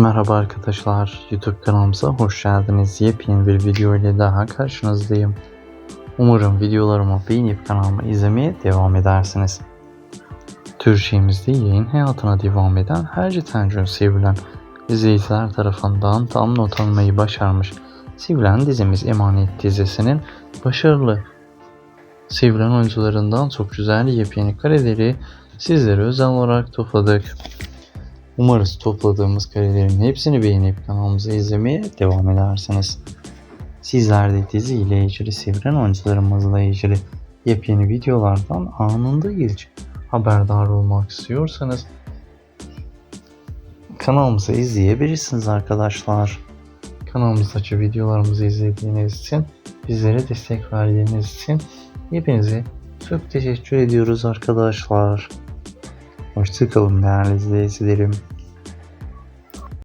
Merhaba arkadaşlar, YouTube kanalımıza hoş geldiniz. Yepyeni bir video ile daha karşınızdayım. Umarım videolarımı beğenip kanalımı izlemeye devam edersiniz. Türkçemizde yayın hayatına devam eden her cidden sevilen izleyiciler tarafından tam not almayı başarmış. Sevilen dizimiz Emanet dizisinin başarılı sevilen oyuncularından çok güzel yepyeni kareleri sizlere özel olarak topladık. Umarız topladığımız karelerin hepsini beğenip kanalımızı izlemeye devam edersiniz. Sizler de dizi ile ilgili sevilen oyuncularımızla ilgili yepyeni videolardan anında ilk haberdar olmak istiyorsanız kanalımızı izleyebilirsiniz arkadaşlar. Kanalımızdaki videolarımızı izlediğiniz için, bizlere destek verdiğiniz için hepinize çok teşekkür ediyoruz arkadaşlar. Hoşçakalın değerli izleyicilerim.